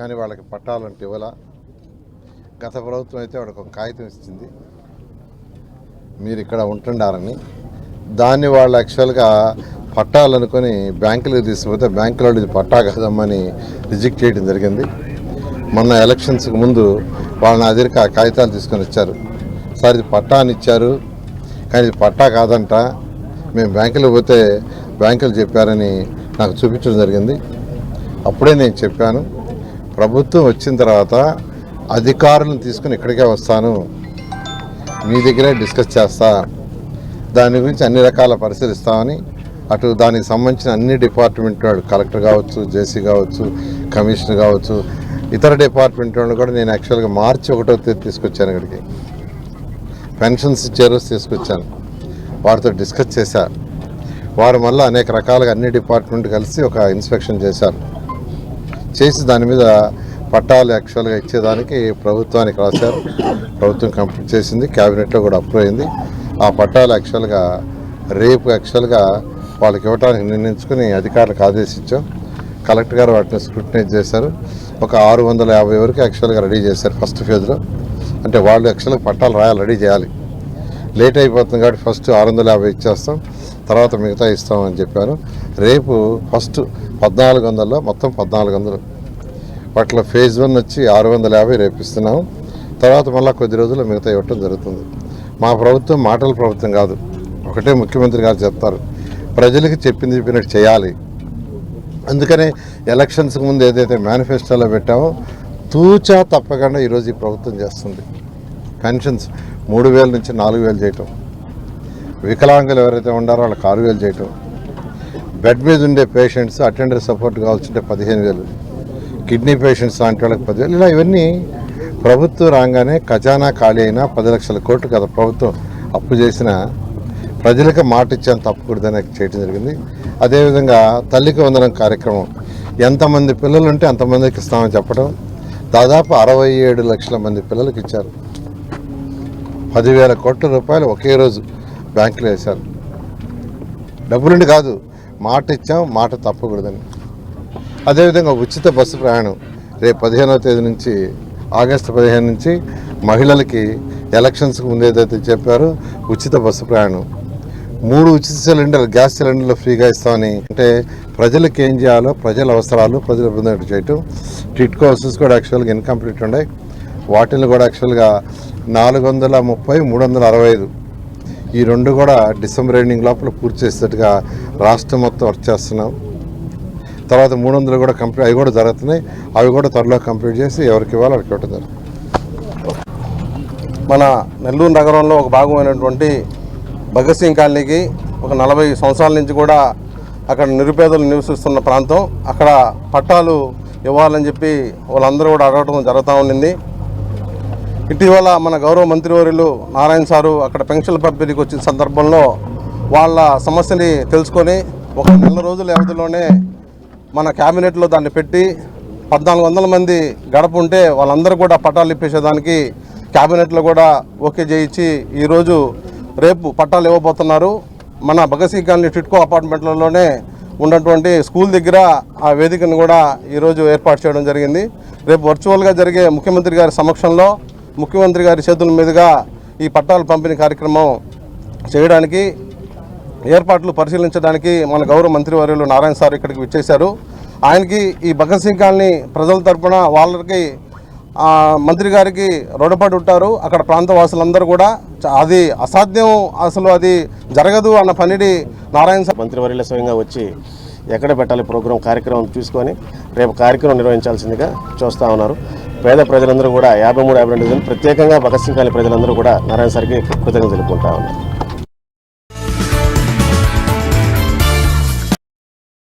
కానీ వాళ్ళకి పట్టాలంటే ఇవ్వాల. గత ప్రభుత్వం అయితే వాళ్ళకి ఒక కాగితం ఇచ్చింది. మీరు ఇక్కడ ఉంటుండారని దాన్ని వాళ్ళు యాక్చువల్గా పట్టాలనుకొని బ్యాంకులకు తీసుకుపోతే బ్యాంకులో ఇది పట్టా కాదమ్మని రిజెక్ట్ చేయడం జరిగింది. మొన్న ఎలక్షన్స్కి ముందు వాళ్ళని అదిరిక కాగితాలు తీసుకొని వచ్చారు. సార్ ఇది పట్టా అని ఇచ్చారు. కానీ ఇది పట్టా కాదంట. మేము బ్యాంకులో పోతే బ్యాంకులు చెప్పారని నాకు చూపించడం జరిగింది. అప్పుడే నేను చెప్పాను. ప్రభుత్వం వచ్చిన తర్వాత అధికారులను తీసుకుని ఇక్కడికే వస్తాను. మీ దగ్గరే డిస్కస్ చేస్తా. దాని గురించి అన్ని రకాల పరిశీలిస్తామని అటు దానికి సంబంధించిన అన్ని డిపార్ట్మెంట్ వాళ్ళు కలెక్టర్ కావచ్చు జేసీ కావచ్చు కమిషనర్ కావచ్చు ఇతర డిపార్ట్మెంట్ వాళ్ళు కూడా నేను యాక్చువల్గా మార్చి ఒకటో తేదీ తీసుకొచ్చాను ఇక్కడికి. పెన్షన్స్ చేరస్ తీసుకొచ్చాను. వారితో డిస్కస్ చేశారు వారు మళ్ళీ అనేక రకాలుగా అన్ని డిపార్ట్మెంట్ కలిసి ఒక ఇన్స్పెక్షన్ చేశారు. చేసి దాని మీద పట్టాలు యాక్చువల్గా ఇచ్చేదానికి ప్రభుత్వానికి రాశారు. ప్రభుత్వం కంప్లీట్ చేసింది క్యాబినెట్లో కూడా అప్రూవ్ అయింది. ఆ పట్టాలు యాక్చువల్గా రేపు యాక్చువల్గా వాళ్ళకి ఇవ్వడానికి నిర్ణయించుకుని అధికారులకు ఆదేశించాం. కలెక్టర్ గారు వాటిని స్క్రూటనైజ్ చేశారు. ఒక ఆరు వందల యాభై వరకు యాక్చువల్గా రెడీ చేశారు ఫస్ట్ ఫేజ్లో. అంటే వాళ్ళు యాక్చువల్గా పట్టాలు రాయాలి రెడీ చేయాలి. లేట్ అయిపోతుంది కాబట్టి ఫస్ట్ ఆరు వందల యాభై ఇచ్చేస్తాం తర్వాత మిగతా ఇస్తామని చెప్పారు. రేపు ఫస్ట్ పద్నాలుగు వందల్లో మొత్తం పద్నాలుగు వందలు వాటిలో ఫేజ్ వన్ వచ్చి ఆరు వందల యాభై రేపిస్తున్నాం. తర్వాత మళ్ళీ కొద్ది రోజుల్లో మిగతా ఇవ్వటం జరుగుతుంది. మా ప్రభుత్వం మాటల ప్రభుత్వం కాదు. ఒకటే ముఖ్యమంత్రి గారు చెప్తారు. ప్రజలకు చెప్పింది చెప్పినట్టు చేయాలి. అందుకనే ఎలక్షన్స్కి ముందు ఏదైతే మేనిఫెస్టోలో పెట్టామో తూచా తప్పకుండా ఈరోజు ఈ ప్రభుత్వం చేస్తుంది. పెన్షన్స్ మూడు వేల నుంచి నాలుగు వేలు చేయటం. వికలాంగులు ఎవరైతే ఉండారో వాళ్ళకి ఆరు వేలు చేయటం. బెడ్ మీద ఉండే పేషెంట్స్ అటెండర్ సపోర్ట్ కావాల్సింటే పదిహేను వేలు. కిడ్నీ పేషెంట్స్ లాంటి వాళ్ళకి పదివేలు. ఇలా ఇవన్నీ ప్రభుత్వం రాగానే ఖజానా ఖాళీ అయినా పది లక్షల కోట్లు కదా ప్రభుత్వం అప్పు చేసిన ప్రజలకు మాట ఇచ్చాను తప్పకూడదని చేయడం జరిగింది. అదేవిధంగా తల్లికి వందనం కార్యక్రమం. ఎంతమంది పిల్లలు ఉంటే అంతమందికి ఇస్తామని చెప్పడం. దాదాపు అరవై ఏడు లక్షల మంది పిల్లలకి ఇచ్చారు. పదివేల కోట్ల రూపాయలు ఒకే రోజు బ్యాంకులో వేశారు. డబ్బులుండి కాదు మాట ఇచ్చాం మాట తప్పకూడదని. అదేవిధంగా ఉచిత బస్సు ప్రయాణం రేపు పదిహేనవ తేదీ నుంచి ఆగస్టు పదిహేను నుంచి మహిళలకి ఎలక్షన్స్కి ముందు ఏదైతే చెప్పారో ఉచిత బస్సు ప్రయాణం. మూడు ఉచిత సిలిండర్ గ్యాస్ సిలిండర్లు ఫ్రీగా ఇస్తామని అంటే ప్రజలకు ఏం చేయాలో ప్రజల అవసరాలు ప్రజల పొందేట్టు చేయటం. టిట్కో హౌసెస్ కూడా యాక్చువల్గా ఇన్కంప్లీట్ ఉన్నాయి వాటిని కూడా యాక్చువల్గా నాలుగు వందల ముప్పై మూడు వందల అరవై ఐదు ఈ రెండు కూడా డిసెంబర్ ఎండింగ్ లోపల పూర్తి చేసేటట్టుగా రాష్ట్రం మొత్తం వర్క్ చేస్తున్నాం. తర్వాత మూడు వందలు కూడా కంప్లీట్ అవి కూడా జరుగుతున్నాయి. అవి కూడా త్వరలో కంప్లీట్ చేసి ఎవరికి ఇవ్వాలో అక్కడికి ఇవ్వటం జరుగుతుంది. మన నెల్లూరు నగరంలో ఒక భాగమైనటువంటి భగత్ సింగ్ కాలనీకి ఒక నలభై సంవత్సరాల నుంచి కూడా అక్కడ నిరుపేదలు నివసిస్తున్న ప్రాంతం. అక్కడ పట్టాలు ఇవ్వాలని చెప్పి వాళ్ళందరూ కూడా అడగటం జరుగుతూ ఉండింది. ఇటీవల మన గౌరవ మంత్రివర్యులు నారాయణ సారు అక్కడ పెన్షన్ల పంపిణీకి వచ్చిన సందర్భంలో వాళ్ళ సమస్యని తెలుసుకొని ఒక నెల రోజుల వ్యవధిలోనే మన క్యాబినెట్లో దాన్ని పెట్టి పద్నాలుగు వందల మంది గడప ఉంటే వాళ్ళందరూ కూడా పట్టాలు ఇప్పేసేదానికి క్యాబినెట్లో కూడా ఓకే చేయించి ఈరోజు రేపు పట్టాలు ఇవ్వబోతున్నారు. మన భగత్ సింగ్ కాలనీ టిట్కో అపార్ట్మెంట్లలోనే ఉన్నటువంటి స్కూల్ దగ్గర ఆ వేదికను కూడా ఈరోజు ఏర్పాటు చేయడం జరిగింది. రేపు వర్చువల్గా జరిగే ముఖ్యమంత్రి గారి సమక్షంలో ముఖ్యమంత్రి గారి చేతుల మీదుగా ఈ పట్టాలు పంపిణీ కార్యక్రమం చేయడానికి ఏర్పాట్లు పరిశీలించడానికి మన గౌరవ మంత్రివర్యులు నారాయణ సార్ ఇక్కడికి విచ్చేశారు. ఆయనకి ఈ భగత్ సింగ్ కాలనీ ప్రజల తరఫున వాళ్ళకి మంత్రి గారికి రుణపడి ఉంటారు. అక్కడ ప్రాంత వాసులందరూ కూడా అది అసాధ్యం అసలు అది జరగదు అన్న పనిని నారాయణ సార్ మంత్రివర్యుల స్వయంగా వచ్చి ఎక్కడ పెట్టాలి ప్రోగ్రాం కార్యక్రమం చూసుకొని రేపు కార్యక్రమం నిర్వహించాల్సిందిగా చూస్తూ ఉన్నారు. పేద ప్రజలందరూ కూడా యాభై మూడు యాభై రెండు ప్రత్యేకంగా భగత్ సింగ్ కాలనీ ప్రజలందరూ కూడా నారాయణ సార్కి కృతజ్ఞతలు తెలుపుకుంటా ఉన్నారు